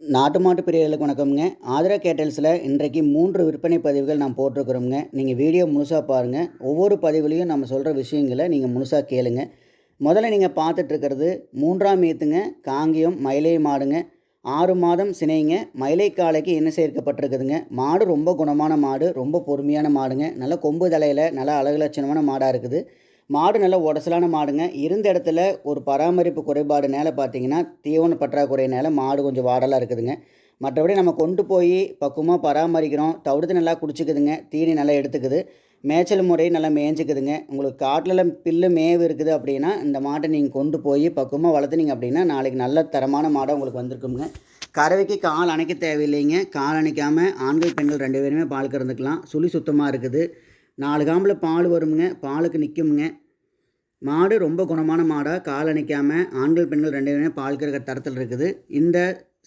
நாட்டு மாட்டு பிரியர்களுக்கு வணக்கம்ங்க. ஆதரா கேட்டல்ஸில் இன்றைக்கு மூன்று விற்பனை பதிவுகள் நான் போட்டிருக்கிறோம்ங்க. நீங்கள் வீடியோ முழுசாக பாருங்கள் ஒவ்வொரு பதிவுலையும் நம்ம சொல்கிற விஷயங்களை நீங்கள் முழுசாக கேளுங்க. முதல்ல நீங்கள் பார்த்துட்ருக்கிறது மூன்றாம் ஈத்துங்க காங்கியம் மயிலை மாடுங்க. ஆறு மாதம் சினைங்க. மயிலை காலைக்கு என்ன சேர்க்கப்பட்டிருக்குதுங்க. மாடு ரொம்ப குணமான மாடு ரொம்ப பொறுமையான மாடுங்க. நல்ல கொம்பு தலையில் நல்ல அழகு லட்சணமான மாடாக இருக்குது. மாடு நல்ல உடசலான மாடுங்க. இருந்த இடத்துல ஒரு பராமரிப்பு குறைபாடுனால பார்த்தீங்கன்னா தீவன பற்றாக்குறையினால மாடு கொஞ்சம் வாடலாக இருக்குதுங்க. மற்றபடி நம்ம கொண்டு போய் பக்குவமாக பராமரிக்கிறோம். தவிடுத்து நல்லா குடிச்சிக்குதுங்க. தீனி நல்லா எடுத்துக்குது. மேய்ச்சல் முறை நல்லா மேய்ஞ்சிக்குதுங்க. உங்களுக்கு காட்டில் பில்லு மேவு இருக்குது அப்படின்னா இந்த மாட்டை நீங்கள் கொண்டு போய் பக்குவமாக வளர்த்துனீங்க அப்படின்னா நாளைக்கு நல்ல தரமான மாடாக உங்களுக்கு வந்திருக்குங்க. கறவைக்கு கால் அணைக்க தேவையில்லைங்க. கால் அணைக்காமல் ஆண்கள் பெண்கள் ரெண்டு பேருமே பால் கறந்துக்கலாம். சுழி சுத்தமாக இருக்குது. நாலு காம்பில் பால் வருமுங்க பாலுக்கு நிற்குமுங்க மாடு ரொம்ப குணமான மாடாக கால் அணைக்காமல் ஆண்கள் பெண்கள் ரெண்டு பேருமே பால் கறக்கிற தரத்தில் இருக்குது. இந்த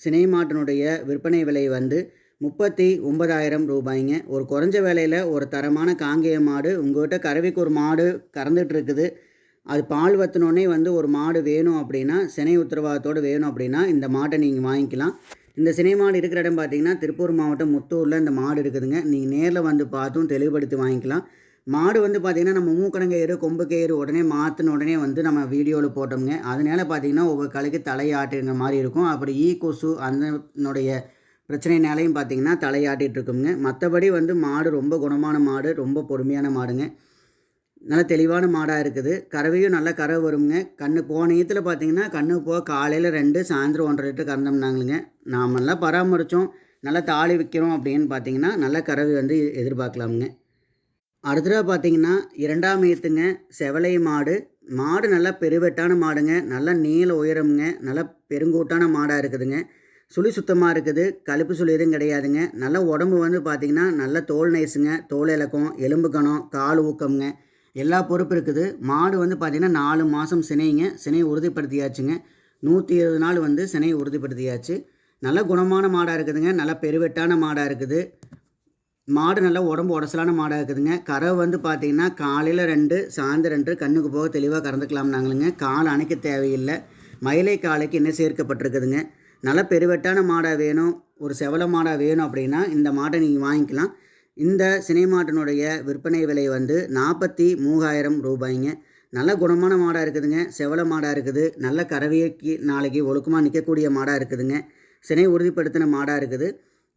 சினை மாட்டினுடைய விற்பனை விலை வந்து முப்பத்தி ஒன்பதாயிரம் ரூபாய்ங்க. ஒரு குறைஞ்ச விலையில் ஒரு தரமான காங்கேய மாடு உங்கள்கிட்ட கறவைக்கு ஒரு மாடு கறந்துட்டு இருக்குது. அது பால் வத்தினோடனே வந்து ஒரு மாடு வேணும் அப்படின்னா சினை உத்தரவாதத்தோடு வேணும் அப்படின்னா இந்த மாட்டை நீங்கள் வாங்கிக்கலாம். இந்த சினை மாடு இருக்கிற இடம் பார்த்தீங்கன்னா திருப்பூர் மாவட்டம் முத்தூரில் இந்த மாடு இருக்குதுங்க. நீங்கள் நேரில் வந்து பார்த்தும் தெளிவுபடுத்தி வாங்கிக்கலாம். மாடு வந்து பார்த்திங்கன்னா நம்ம மூக்கணங்கயிறு கொம்பு கயிறு உடனே மாற்றின உடனே வந்து நம்ம வீடியோவில் போட்டோம்ங்க. அதனால பார்த்திங்கன்னா ஒவ்வொரு கலைக்கு தலையாட்டுங்கிற மாதிரி இருக்கும். அப்படி ஈ கொசு அதனுடைய பிரச்சனைனாலையும் பார்த்திங்கன்னா தலையாட்டிகிட்டு இருக்குங்க. மற்றபடி வந்து மாடு ரொம்ப குணமான மாடு ரொம்ப பொறுமையான மாடுங்க. நல்ல தெளிவான மாடாக இருக்குது. கறவையும் நல்லா கறவை வருங்க கண்ணு போன ஈத்தில் பார்த்தீங்கன்னா கண்ணு போக காலையில் ரெண்டு சாயந்தரம் ஒன்றரை லிட்டர் கறந்தோம்னாங்களுங்க நாம் நல்லா பராமரித்தோம் நல்லா தாலி விற்கிறோம் அப்படின்னு பார்த்தீங்கன்னா நல்ல கறவை வந்து எதிர்பார்க்கலாமுங்க. அடுத்ததாக பார்த்தீங்கன்னா இரண்டாம் ஏத்துங்க செவலை மாடு. மாடு நல்லா பெருவெட்டான மாடுங்க. நல்லா நீள உயரமுங்க. நல்லா பெருங்கூட்டான மாடாக இருக்குதுங்க. சுழி சுத்தமாக இருக்குது. கழுப்பு சுழி எதுவும் கிடையாதுங்க. நல்ல உடம்பு வந்து பார்த்திங்கன்னா நல்ல தோல் நைஸுங்க. தோல் இலக்கம் எலும்பு கணம் கால் ஊக்கம்ங்க. எல்லா பொறுப்பு இருக்குது. மாடு வந்து பார்த்திங்கன்னா நாலு மாதம் சினைங்க. சினை உறுதிப்படுத்தியாச்சுங்க. நூற்றி இருபது நாள் வந்து சினை உறுதிப்படுத்தியாச்சு. நல்ல குணமான மாடாக இருக்குதுங்க. நல்ல பெருவெட்டான மாடாக இருக்குது. மாடு நல்லா உடம்பு உடசலான மாடாக இருக்குதுங்க. கறவை வந்து பார்த்திங்கன்னா காலையில் ரெண்டு சாயந்தரம் ரெண்டு கண்ணுக்கு போக தெளிவாக கறந்துக்கலாம் நாங்களுங்க. கால் அணைக்க தேவையில்லை. மயிலை காலைக்கு என்ன சேர்க்கப்பட்டிருக்குதுங்க. நல்ல பெருவெட்டான மாடாக வேணும். ஒரு செவல மாடாக வேணும் அப்படின்னா இந்த மாட்டை நீங்கள் வாங்கிக்கலாம். இந்த சினை மாட்டினுடைய விற்பனை விலை வந்து நாற்பத்தி மூவாயிரம் ரூபாய்ங்க. நல்ல குணமான மாடாக இருக்குதுங்க. செவல மாடாக இருக்குது. நல்ல கறவைக்கு நாளைக்கு ஒழுக்கமாக நிற்கக்கூடிய மாடாக இருக்குதுங்க. சினை உறுதிப்படுத்தின மாடாக இருக்குது.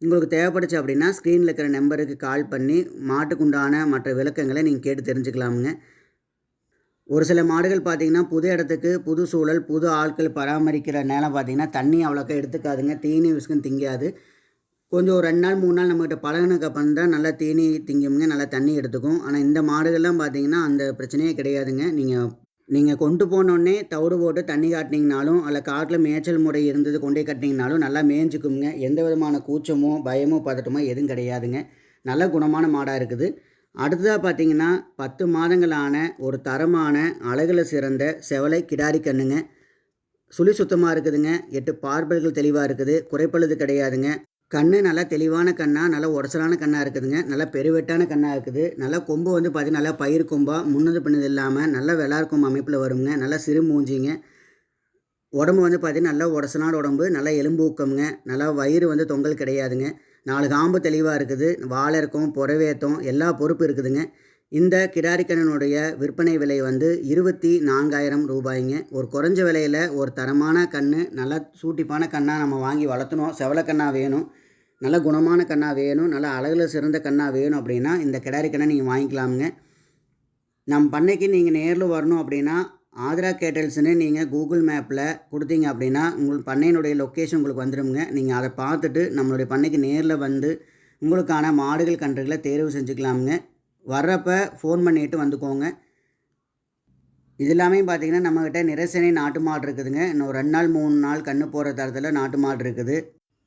உங்களுக்கு தேவைப்படுச்சு அப்படின்னா ஸ்க்ரீனில் இருக்கிற நம்பருக்கு கால் பண்ணி மாட்டுக்குண்டான மற்ற விளக்கங்களை நீங்கள் கேட்டு தெரிஞ்சுக்கலாமுங்க. ஒரு சில மாடுகள் பார்த்திங்கன்னா புது இடத்துக்கு புது சூழல் புது ஆட்கள் பராமரிக்கிற நேரம் பார்த்திங்கன்னா தண்ணி அவ்வளோக்கா எடுத்துக்காதுங்க. தீனி விசுக்கும் திங்காது. கொஞ்சம் ஒரு ரெண்டு நாள் மூணு நாள் நம்மகிட்ட பழகினக்கு அப்புறம் தான் நல்லா தீனி திங்குங்க நல்லா தண்ணி எடுத்துக்கும். ஆனால் இந்த மாடுகள்லாம் பார்த்தீங்கன்னா அந்த பிரச்சனையே கிடையாதுங்க. நீங்கள் நீங்கள் கொண்டு போனோடனே தவிடு போட்டு தண்ணி காட்டினீங்கனாலும் அல்ல காட்டில் மேய்ச்சல் முறை இருந்தது கொண்டே கட்டினீங்கனாலும் நல்லா மேய்ஞ்சிக்குங்க எந்த விதமான கூச்சமோ பயமோ பதட்டமோ எதுவும் கிடையாதுங்க. நல்ல குணமான மாடாக இருக்குது. அடுத்ததாக பார்த்தீங்கன்னா பத்து மாதங்களான ஒரு தரமான அழகில் சிறந்த செவலை கிடாரி கண்ணுங்க. சுழி சுத்தமாக இருக்குதுங்க. எட்டு பார்பல்கள் தெளிவாக இருக்குது. குறைப்பழுது கிடையாதுங்க. கண் நல்லா தெளிவான கண்ணாக நல்லா உடசலான கண்ணாக இருக்குதுங்க. நல்லா பெருவெட்டான கண்ணாக இருக்குது. நல்லா கொம்பு வந்து பார்த்திங்கன்னா நல்லா பயிர் கொம்பாக முன்னது பின்னது இல்லாமல் நல்லா வெள்ளார் அமைப்பில் வருங்க. நல்லா சிறு மூஞ்சிங்க. உடம்பு வந்து பார்த்திங்கன்னா நல்லா உடசனான உடம்பு நல்லா எலும்பு ஊக்கமுங்க. நல்லா வயிறு வந்து தொங்கல் கிடையாதுங்க. நாலு காம்பு தெளிவாக இருக்குது. வாழை இருக்கும் புறவேத்தம் எல்லா பொறுப்பு இருக்குதுங்க. இந்த கிடாரிக்கண்ணனுடைய விற்பனை விலை வந்து இருபத்தி நான்காயிரம் ரூபாய்ங்க. ஒரு குறைஞ்ச விலையில் ஒரு தரமான கண் நல்லா சூட்டிப்பான கண்ணாக நம்ம வாங்கி வளர்த்தணும். செவலக்கண்ணாக வேணும். நல்ல குணமான கண்ணாக வேணும் நல்ல அழகில் சிறந்த கண்ணாக வேணும் அப்படின்னா இந்த கிடாரி கண்ணை நீங்கள் வாங்கிக்கலாமுங்க. நம் பண்ணைக்கு நீங்கள் நேரில் வரணும் அப்படின்னா ஆதிரா கேட்டல்ஸ்னு நீங்கள் கூகுள் மேப்பில் கொடுத்தீங்க அப்படின்னா உங்கள் பண்ணையினுடைய லொக்கேஷன் உங்களுக்கு வந்துடுங்க நீங்கள் அதை பார்த்துட்டு நம்மளுடைய பண்ணைக்கு நேரில் வந்து உங்களுக்கான மாடுகள் கன்றுகளை தேர்வு செஞ்சுக்கலாமுங்க. வர்றப்போ ஃபோன் பண்ணிவிட்டு வந்துக்கோங்க. இது எல்லாமே பார்த்தீங்கன்னா நம்மக்கிட்ட நிரசனை நாட்டு மாடு இருக்குதுங்க. இன்னும் ரெண்டு நாள் மூணு நாள் கன்று போகிற தரத்தில் நாட்டு மாடு இருக்குது.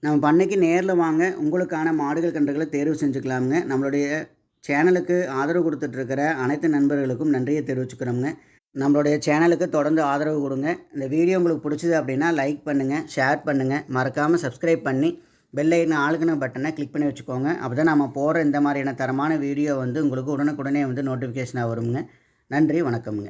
நம்ம பண்ணைக்கு நேரில் வாங்க. உங்களுக்கான மாடுகள் கன்றுகளை தேர்வு செஞ்சுக்கலாமுங்க. நம்மளுடைய சேனலுக்கு ஆதரவு கொடுத்துட்ருக்கிற அனைத்து நண்பர்களுக்கும் நன்றியை தெரிவிச்சுக்கிறோங்க நம்மளுடைய சேனலுக்கு தொடர்ந்து ஆதரவு கொடுங்க. இந்த வீடியோ உங்களுக்கு பிடிச்சது அப்படின்னா லைக் பண்ணுங்கள் ஷேர் பண்ணுங்கள் மறக்காமல் சப்ஸ்கிரைப் பண்ணி பெல்லைன்னு ஆளுக்குன பட்டனை கிளிக் பண்ணி வச்சுக்கோங்க. அப்போ தான் நம்ம போகிற இந்த மாதிரியான தரமான வீடியோ வந்து உங்களுக்கு உடனுக்குடனே வந்து நோட்டிஃபிகேஷனாக வருங்க. நன்றி வணக்கம்ங்க.